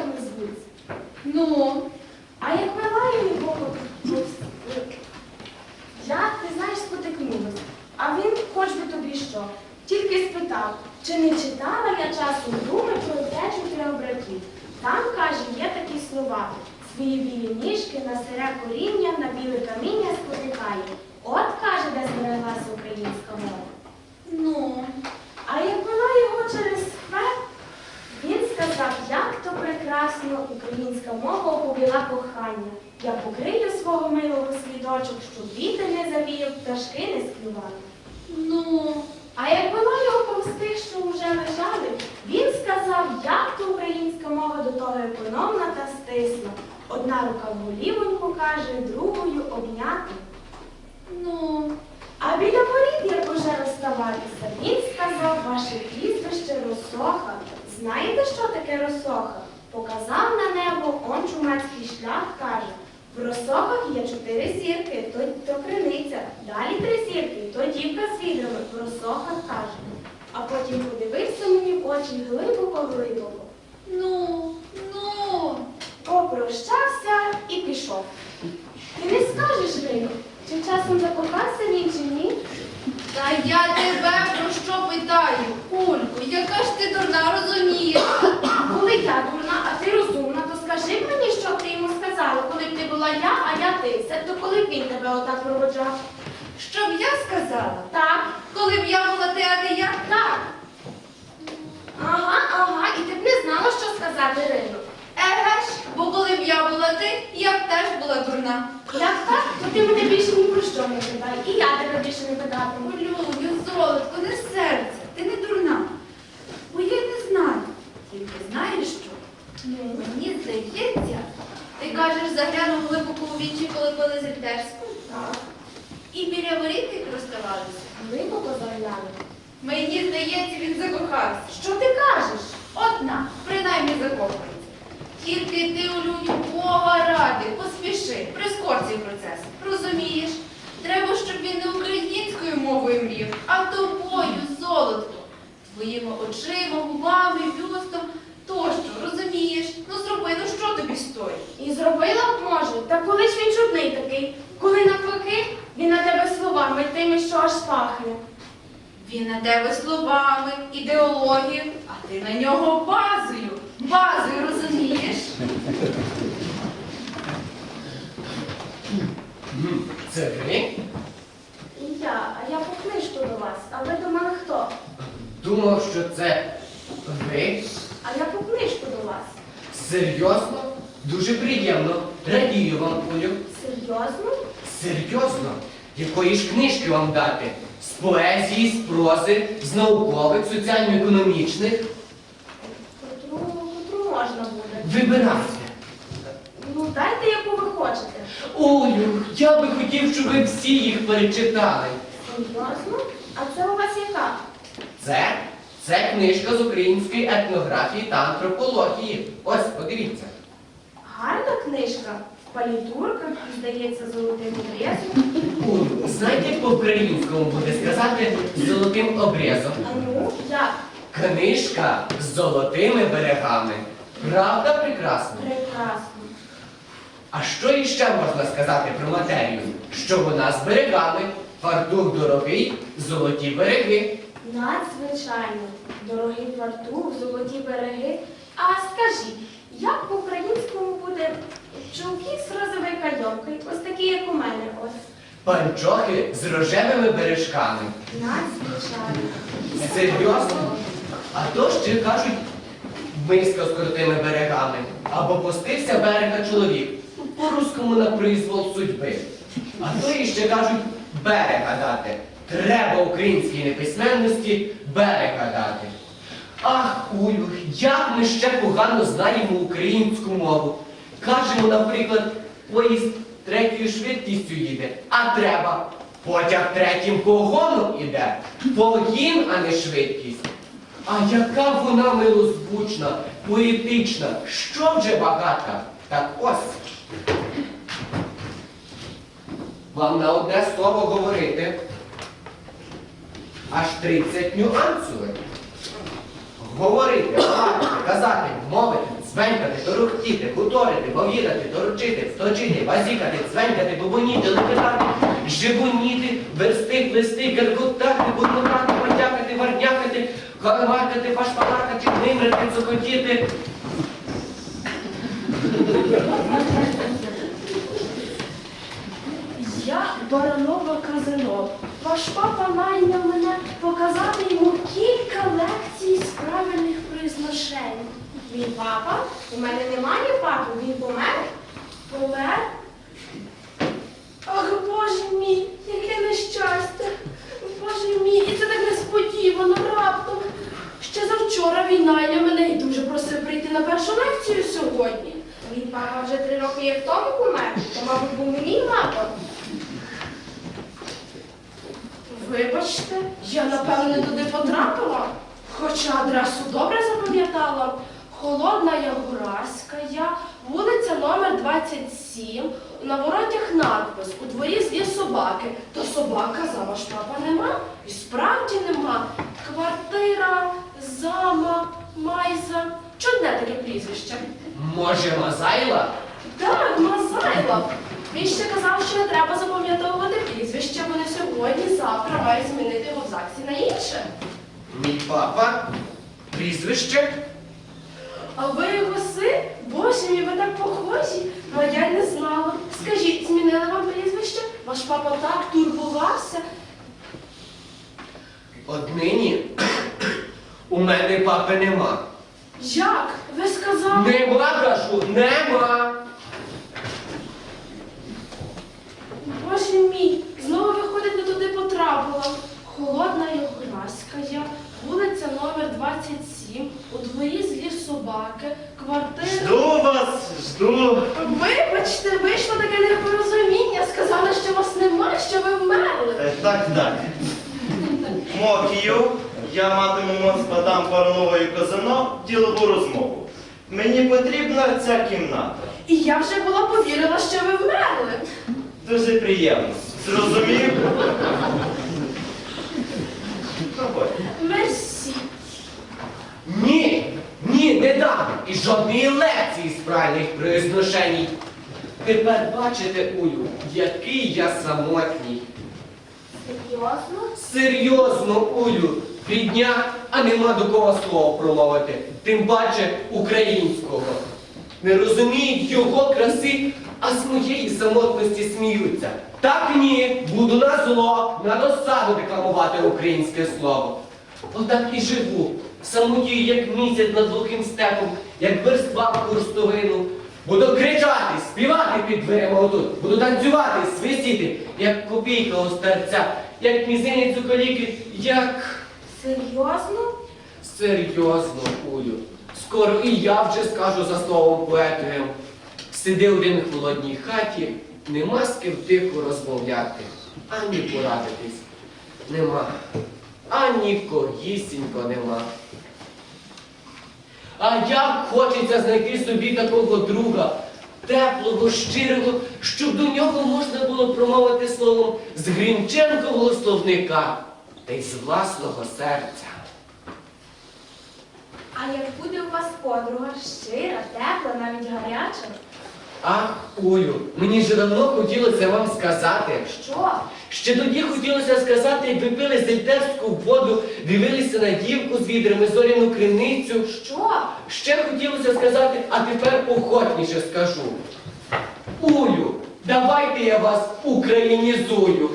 чоловічками звуться. ну, А як я його, ну, я, ти знаєш, спотикнулась. А він, хоч би тобі що, тільки спитав, чи не читала я часом думи про втечу преобратів. Там, каже, є такі слова. Свої білі ніжки на сире коріння, на біле каміння спотикає. От, каже, де збереглася українська мова. ну. А як вела його через хвер, він сказав, як прекрасно українська мова оповіла кохання. Я покрию свого милого світочок, щоб вітер не завіяв, пташки не співали. Ну, А як вела його повз тих, що вже лежали, він сказав, як то українська мова до того економна та стисла. Одна рука в голівоньку каже, другою обняти. ну, А біля воріт, як уже розставатися, він сказав ваше прізвище Росоха. Знаєте, що таке Росоха? Показав на небо, он чумацький шлях каже. В Росохах є чотири зірки, то, то криниця, далі три зірки, то дівка з відрами, в Росохах каже. А потім подивився мені в очі глибоко-глибоко. ну, ну. Попрощався і пішов. Ти не скажеш, Рино, чи часом закохався він чи ні? Та я тебе про що питаю, Кулько, яка ж ти дурна розумієш? Коли я дурна, а ти розумна, то скажи мені, що ти йому сказала, коли б ти була я, а я ти. Це то коли б він тебе отак проводжав. Щоб я сказала, Так, коли б я була ти, а не я? так. Ага, ага, і ти б не знала, що сказати Рино. Еге ж, бо коли б я була ти, я б теж була дурна. Як так, то ти мене більше ні про що не питай, і я тебе більше не питатиму. Олюню, золотко, не серце, ти не дурна. Бо я й не знаю. Тільки знаєш що? Мені здається, ти кажеш, заглянув глибоко у вічі, коли пили зельдерську. Так, І біля воріт розставалися. глибоко загляну. Мені здається, він закохався. Що ти кажеш? Одна, принаймні закохується. Тільки ти, Олюню, Бога ради, поспіши, прискор цей процес. Розумієш? Треба, щоб він не українською мовою мрів, а тобою, золотко. Твоїми очима, губами, бюстом тощо, розумієш? Ну зроби, ну що тобі стоїть? І зробила б може, та коли ж він чудний такий, коли навпаки, він на тебе словами тими, що аж пахне. Він на тебе словами, ідеологією, а ти на нього базою. Базою, розумієш? Це ви? І я, а я по книжку до вас, а ви до мене хто? Думав, що це ви? А я по книжку до вас. Серйозно? Дуже приємно. Радію вам, Олю. Серйозно? Серйозно? Якої ж книжки вам дати? З поезії, з прози, з наукових, соціально-економічних? Котру, котру можна буде. Вибирайте. Ну, дайте, яку ви хочете. Олю, я би хотів, щоб ви всі їх перечитали. Серйозно? А це у вас яка? Це? Це книжка з української етнографії та антропології. Ось, подивіться. Гарна книжка. Палітурка, здається, золотим обрезом. Олю, знаєте, як по-українському буде сказати золотим обрізом? А ну, як? Книжка з золотими берегами. Правда прекрасно? Прекрасно. А що іще можна сказати про матерію? Що вона з берегами, фартух дорогий, золоті береги. Надзвичайно. Дорогий фартух, золоті береги. А скажіть, як по-українському буде чулки з розовою кайомкою, ось такі, як у мене, ось. Панчохи з рожевими бережками. Надзвичайно. Серйозно? А то ще кажуть миска з крутими берегами. Або пустився берега чоловік. По-руському на призвол судьби. А то іще кажуть берега дати. Треба українській неписьменності берега дати. Ах, Улю, як ми ще погано знаємо українську мову. Кажемо, наприклад, поїзд третьою швидкістю їде, а треба. Потяг третім погоном іде. Погін, а не швидкість. А яка вона милозвучна, поетична, що вже багата. Так ось. Вам на одне слово говорити. Аж 30 нюансів. Говорити, балакати, казати, мовити, цвенькати, торохтіти, хуторити, повідати, торочити, сточити, базікати, цвенькати, бубоніти, лепетати, живоніти, версти, плести, герготати, бурмотати, потякати, варнякати, каламаркати, пашпалакати, гнимрити, цокотіти. Я Баранова Казанов. Ваш папа найняв мене показати йому кілька лекцій з правильних произношень. Мій папа? У мене немає папи, він помер. Помер? Ах, Боже мій, яке нещастя! Боже мій, і це так несподівано, раптом. Ще завчора він найняв мене і дуже просив прийти на першу лекцію сьогодні. Мій папа вже три роки як тому помер, то, мабуть, був мій папа. Вибачте, я напевно туди потрапила, хоча адресу добре запам'ятала. Холодна Ягураська, вулиця номер 27, на воротях надпис, у дворі злі собаки. То собака за ваш папа нема? І справді нема. Квартира, зама, майза. Чудне таке прізвище. Може, Мазайла? Так, Мазайло. Він ще казав, що не треба запам'ятовувати прізвище, бо не сьогодні, завтра має змінити його в ЗАГСі на інше. Мій папа? Прізвище? А ви його син? Боже мій, ви так похожі. А я не знала. Скажіть, змінили вам прізвище? Ваш папа так турбувався. Однині у мене папи нема. Як? Ви сказали? Нема, кажу, нема. Боже мій, знову виходить, не туди потрапила. Холодна Ягураська, я, вулиця номер 27, у дворі злі собаки, квартира. Жду вас, жду. Вибачте, вийшло таке непорозуміння. Сказали, що вас нема, що ви вмерли. Е, Так, так. Мокію, я матиму з мадам Парновою Казано ділову розмову. Мені потрібна ця кімната. І я вже була повірила, що ви вмерли. Дуже приємно. Зрозумів? Проходь. Мерсі. Ні, ні, не дам. І жодної лекції з правильних произношень. Тепер бачите, Улю, який я самотній. Серйозно? Серйозно, Улю, рідня, а нема до кого слова промовити, тим паче українського. Не розуміють його краси, а з моєї самотності сміються. Так ні, буду на зло, на досаду декламувати українське слово. Отак і живу, самотію, як місяць над глухим степом, як верства в курстовину. Буду кричати, співати під дверима отут, буду танцювати, свистіти, як копійка у старця, як мізинець у коліки, як Серйозно? серйозно, Улю. Скоро і я вже скажу за словом поетовим. Сиди один в холодній хаті, нема з ким тихо розмовляти, ані порадитись. Нема, ані когісінько нема. А як хочеться знайти собі такого друга, теплого, щирого, щоб до нього можна було промовити словом з Грінченкового словника та й з власного серця. А як буде у вас подруга щира, тепла, навіть гаряча? Ах, Улю, мені вже давно хотілося вам сказати. Що? Ще тоді хотілося сказати, як ви пили зельтерську воду, дивилися на дівку з відрами, зоряну криницю. Що? Ще хотілося сказати, а тепер охотніше скажу. Улю, давайте я вас українізую.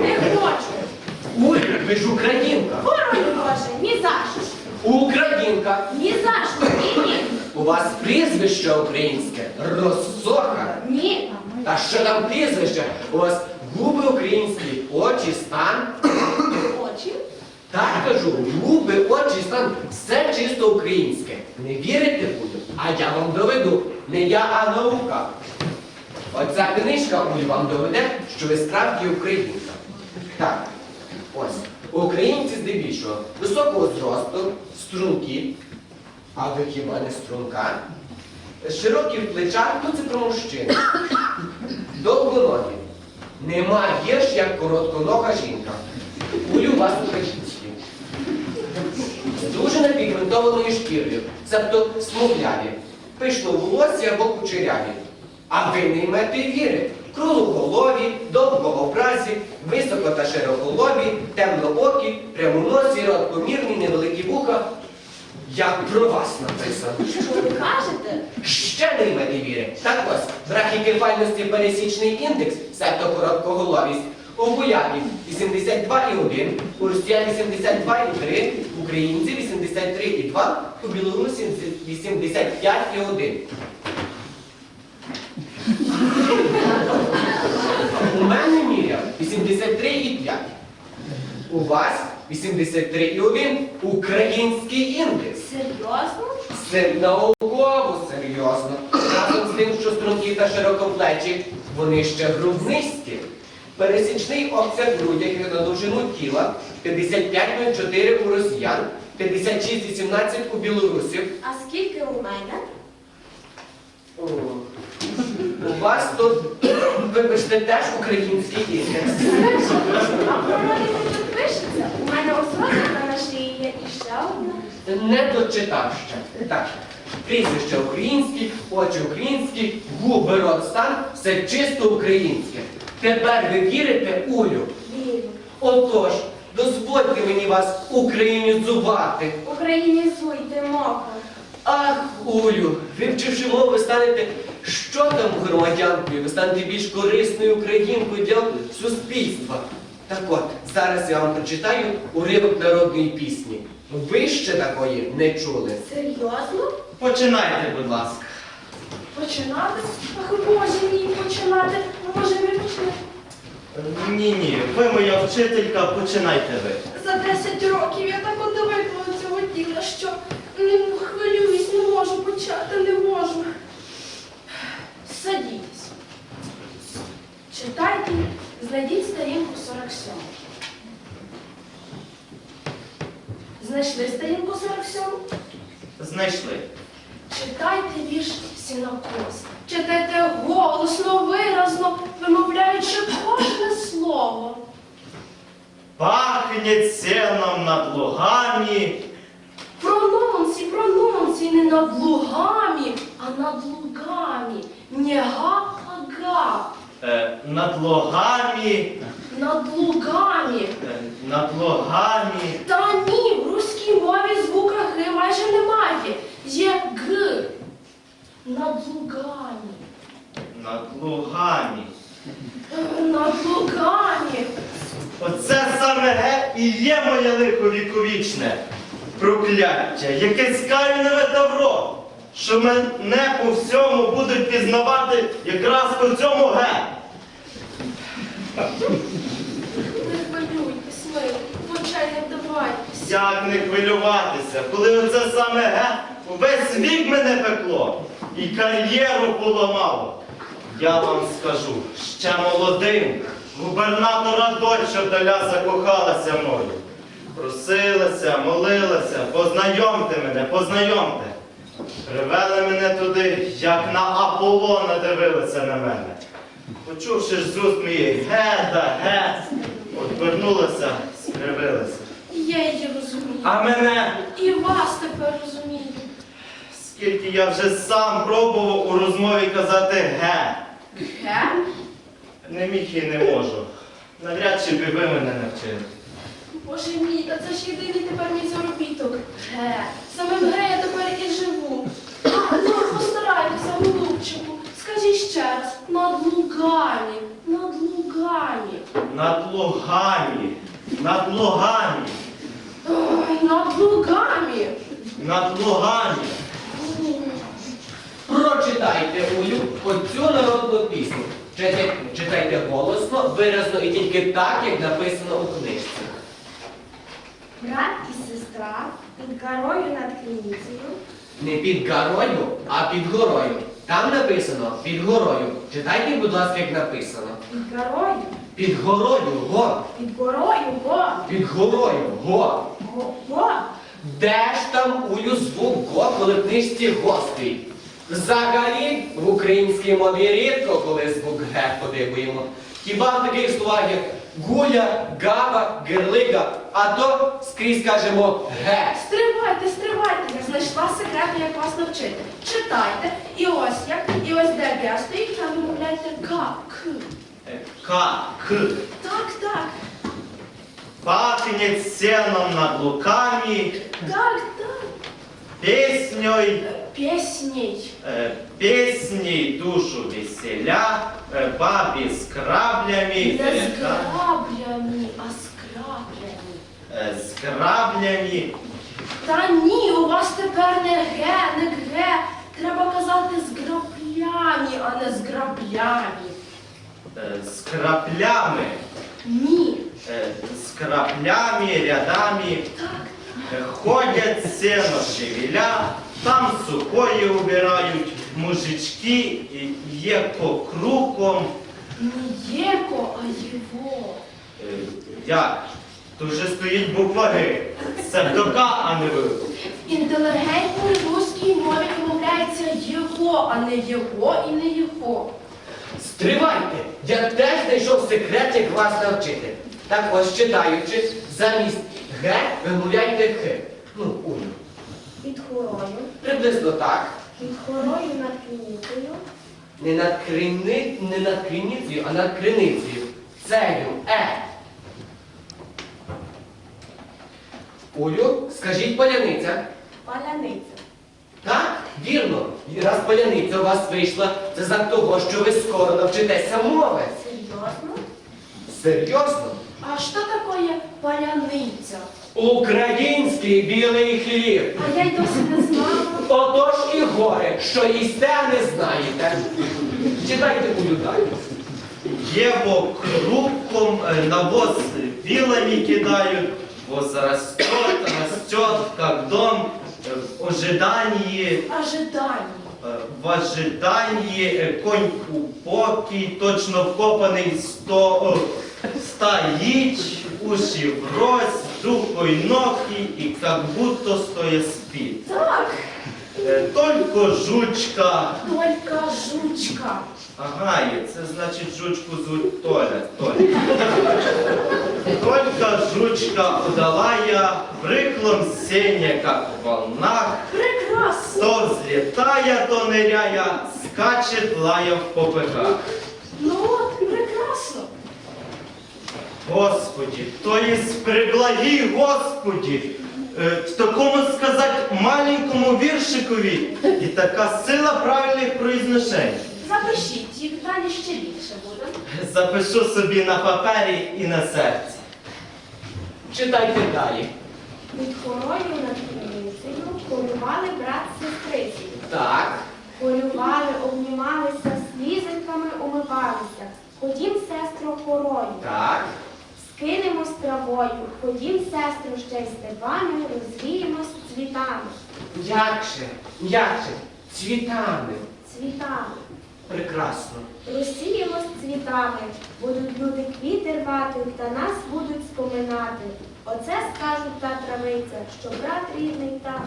Не хочу. Улю, ви ж українка. Борони Боже, ні за що. Українка. Ні за що. У вас прізвище українське розсоха. Ні. Та що там прізвище? У вас губи українські, очі, стан. Очі? Так кажу, губи, очі, стан, все чисто українське. Не вірите буду? А я вам доведу. Не я, а наука. Оця книжка вам доведе, що ви справді українка. Так, ось. Українці здебільшого високого зросту, струнки, а ви хіба не струнка? Широкі в плечах, ну це про мужчин. Довгоногі. Нема гірш, як коротконога жінка. Улю вас українські. З дуже напігментованою шкірою, себто смугляві, пишно волосі або кучеряві. А ви не ймете віри. Круглоголові, довгообразі, високо та широколобі, темноокі, прямоносі, ротомірні, невеликі вуха. Як про вас написано. Що ви кажете? Ще не ймете віри. Так ось, брахікефальності пересічний індекс, себто короткоголовість, у вояків 82,1, у росіян 82,3, в українці 83,2, у білорусі 85,1. У мене міряв 83,5. У вас 83,1 український індекс. Серйозно? Це науково серйозно. Разом з тим, що струнки та широкоплечі, вони ще груднисті. Пересічний обсяг грудях на довжину тіла 55,4 у росіян, 56,18 у білорусів. А скільки у мене? О, У вас тут, вибачте, теж український індекс. Пишеться. У мене розмітка на шиї є і ще одна. Не дочитав ще. Так. Прізвище українське, очі українські, губи, рот, стан, все чисто українське. Тепер ви вірите, Улю? Вірю. Отож, дозвольте мені вас українізувати. Українізуйте мову. Ах, Улю, вивчивши мову, ви станете що там громадянкою, ви станете більш корисною українкою для суспільства. Так от, зараз я вам прочитаю уривок народної пісні. Ви ще такої не чули. Серйозно? Починайте, будь ласка. Починати? Ах, Боже мій, починати. Може, ви почнете? Ні, ні, ви моя вчителька, починайте ви. За 10 років я так одвикла від цього діла, що м, хвилююсь, не можу почати, не можу. Садіть. Читайте, знайдіть сторінку 47. Знайшли сторінку 47? Знайшли. Читайте вірш сінокос. Читайте голосно, виразно, вимовляючи кожне слово. Пахне сеном над лугами, Прононсі, прононсі не над лугами, а над лугами. Не га, а га. Е, над лугами, Над лугами. е, над. Та ні, в руській мові звука Г майже немає. Є Г. Над лугами. Над лугами. Над лугами. Оце саме ге і є моє лихо віковічне. Прокляття, яке скаюневе добро, що мене по всьому будуть пізнавати якраз по цьому ге. Не хвилюйтесь, ми, в очей не вдавайтесь. Як не хвилюватися, коли оце саме ге увесь вік мене пекло і кар'єру поламало. Я вам скажу, ще молодим, губернатора доча доля закохалася мною. Просилася, молилася, познайомте мене, познайомте. Привели мене туди, як на Аполлона дивилися на мене. Почувши ж з уст моєї ге да ге, отвернулася, скривилася. Я її розумію. А мене, І вас тепер розумію. скільки я вже сам пробував у розмові казати ге, Ге? не міг і не можу. Навряд чи би ви мене навчили. Боже мій, та це ж єдиний тепер мій заробіток. Ге. Самим ге я тепер і живу. А, ну постарайтеся, голубчику. Скажіть ще раз, над лугами, над лугами. Над лугами, над лугами, Ой, над лугами. над лугами. Прочитайте Улю оцю народну пісню. Читайте, читайте голосно, виразно і тільки так, як написано у книжці. Брат і сестра під горою над криницею. Не під горою, а під горою. Там написано під горою. Читайте, будь ласка, як написано. Під горою, Під горою, го. під горою, го, Під горою, го. го, го. Де ж там улю звук го, коли в книжці гострий? Взагалі в українській мові рідко, коли звук ге подивуємо. Хіба в таких словах як гуля, гава, герлига, а то скрізь кажемо ге. Стривайте, стривайте, я знайшла секрет, як вас навчити. Читайте, і ось як, і ось де я стоїть, там вимовляйте к. Е, К, К. Так, так, Пахнет сеном над луками, так, так песней, Пісній. э, песней душу веселя, э, бабе с краблями, Не э, з да, граблями, а з краблями. э, с краблями, Та ні, у вас тепер не ге, не ге. Треба казати з граблями, а не з граблями. э, с краплями, Ні. э, с краплями, рядами, Так, э, ходят сено шевеля, там сухое убирают мужички, и є покруком. не єко, а його. Е, Як? То вже стоїть буква Г. Це а не В. В інтелігентній руській мові вимовляється його, а не його і не його. Стривайте! Я теж знайшов секрет, як вас навчити. Так ось читаючи, замість ге вимовляйте х. Ну, улю. Під горою, Приблизно так. під горою над криницею. Не над крини, не над криницею, а над криницею. Цею, е. Улю, скажіть поляниця. Паляниця. Так, вірно. Раз поляниця у вас вийшла, це знак того, що ви скоро навчитеся мови. Серйозно? Серйозно? А що таке паляниця? Український білий хліб. А я й досі не знала. Отож і горе, що їсте, не знаєте. Читайте улю далі. Є по круком, е, навоз вилами кидають, воз растет, растет, как дом, е, в ожидании, Ожидання. е, в ожидании е, конь упокій, точно вкопаний сто, е, стоїть, уші врозь, духой ноги і как будто стоя спить. Так, Е, Только жучка. тільки жучка. Ага, і це значить жучку звуть Толя. Толя. Только жучка удала я бриклом сеня, как в волнах, Прекрасно. то взлетая, то ныряя, скачет лая в попыхах. Ну от, прекрасно. Господи, то есть приблаги Господи, в такому сказать маленькому віршикові і така сила правильних произношень. Запишіть, їх далі ще більше буде. Запишу собі на папері і на серці. Читайте далі. Під горою над криницею полювали брат з сестрицею. Так. Полювали, обнімалися, слізинками умивалися. Ходім, сестро, хорою. Так. Скинемо з травою. Ходім, сестро, ще й степами, розвіємось цвітами. Як же? Як же? Цвітами. Цвітами. Прекрасно. Розсіємось цвітами, будуть люди квіти рвати, та нас будуть споминати. Оце скажуть та травиця, що брат рідний та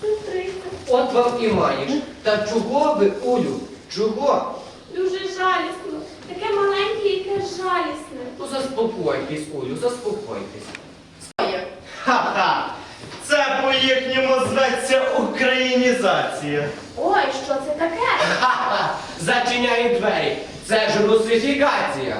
сестриця. От вам і маєш. Та чого ви, Улю? Чого? Дуже жалісно, таке маленьке, яке жалісне. Ну заспокойтесь, Улю, заспокойтесь. Ха-ха! Це по-їхньому зветься українізація. Ой, що це таке? Ха-ха! Зачиняй двері. Це ж русифікація.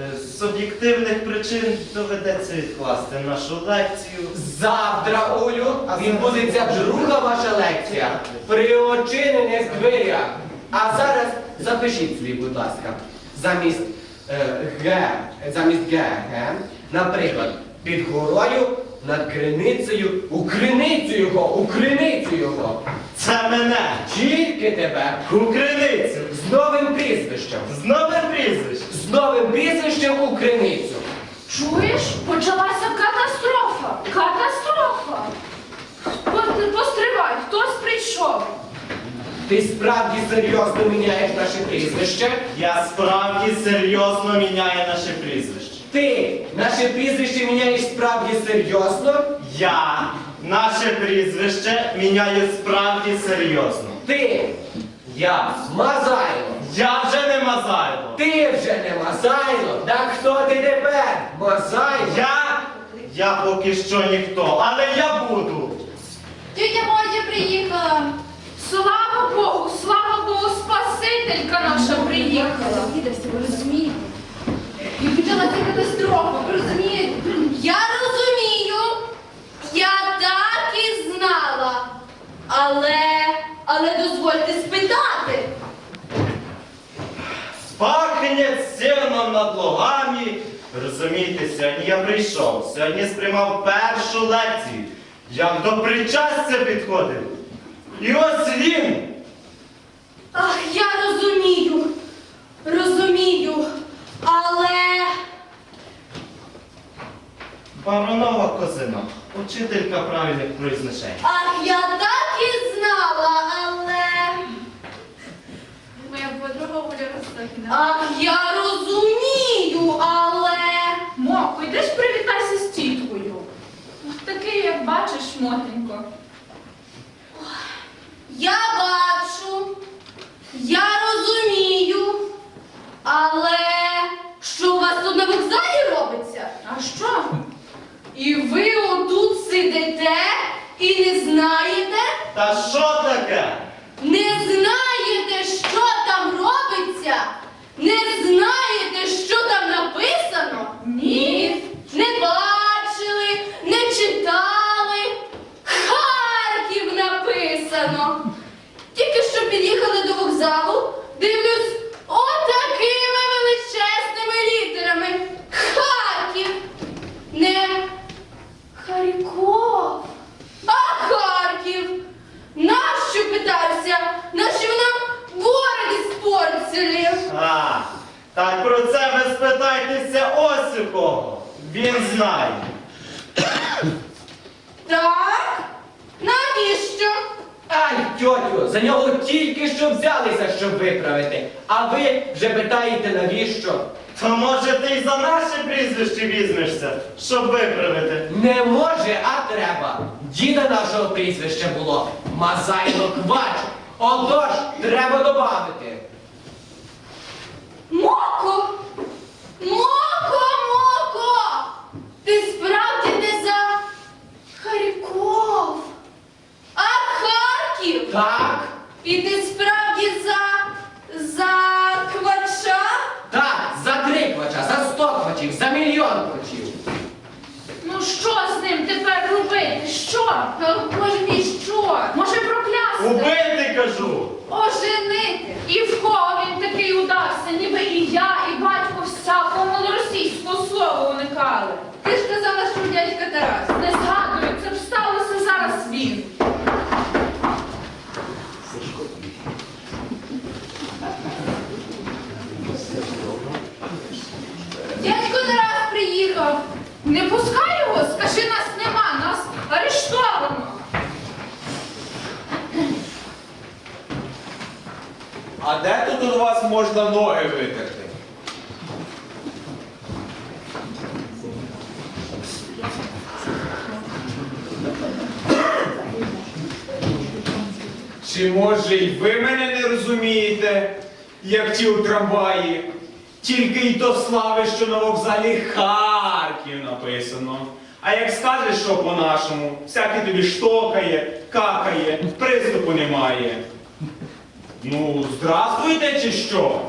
Е, З об'єктивних причин доведеться відкласти нашу лекцію. Завтра, Улю, відбудеться друга ваша лекція при очинених дверях. А зараз запишіть собі, будь ласка, замість е, г, замість г, г, наприклад, під горою над криницею, у криницю його, у криницю його. Це мене! Тільки тебе У криницю! з новим прізвищем. З новим прізвищем! З новим прізвищем у криницю. Чуєш? Почалася катастрофа. Катастрофа. Постривай, хтось прийшов. Ти справді серйозно міняєш наше прізвище? Я справді серйозно міняю наше прізвище. Ти наше прізвище міняєш справді серйозно? Я наше прізвище міняю справді серйозно. Ти, я, Мазайло. Я вже не мазайло. Ти вже не Мазайло. Так хто ти тепер? Мазайло? Я, я поки що ніхто, але я буду. Тетя Мотя приїхала. Слава Богу, слава Богу, Спасителька наша приїхала. Розумієте? І почалася катастрофа, ви розумієте? Я розумію, я так і знала. Але, але дозвольте спитати. Пахне сіном над лугами. Розумієте, сьогодні я прийшов, сьогодні сприймав першу лекцію. Як до причастя підходив. І ось він. Ах, я розумію, розумію, але Баронова Козина, учителька правильних произношень. ах, я так і знала, але. Моя подруга Оля Ростохіна. Ах, я розумію, але. Моко, йдеш привітайся з тіткою. Такий, як бачиш, мотенько. Я бачу, я розумію, але що у вас тут на вокзалі робиться? А що? І ви отут сидите і не знаєте, Та що таке? не знаєте, що там робиться, не знаєте, що там написано? Ні, не бачили, не читали. Харків написано. Тільки що під'їхали до вокзалу, дивлюсь, отакими величезними літерами. Харків. Не Харков. А Харків. Нащо питаюся? Нащо ви нам городи спортили? А, так про це ви спитайтеся ось у кого. Він знає. Так? Навіщо? Ай, тьотю, за нього тільки що взялися, щоб виправити. А ви вже питаєте, навіщо? То може ти й за наше прізвище візьмешся, щоб виправити. Не може, Діда нашого прізвище було Мазайло Квач. Отож, треба добавити. Моко! Моко, Моко! Ти справді не за Харков, а Харків! Так, І ти справді за. за квача? так, за три квача, за сто квачів, за мільйон квачів. Ну що з ним тепер робити? Що? Та, Боже мій, що? Може проклясти? Убити кажу. Оженити! І в кого він такий удався, ніби і я, і батько всякого малоросійського слова уникали. Ти ж казала, що дядька Тарас. Не згадую, це б сталося зараз він. Дядько Тарас Не пускай його, скажи, нас нема, нас арештовано. А де тут у вас можна ноги витерти? Чи може й ви мене не розумієте, як ті у трамваї? Тільки й до слави, що на вокзалі Харків написано. А як скажеш, що по-нашому, всякий тобі штокає, какає, приступу немає. Ну, здравствуйте чи що?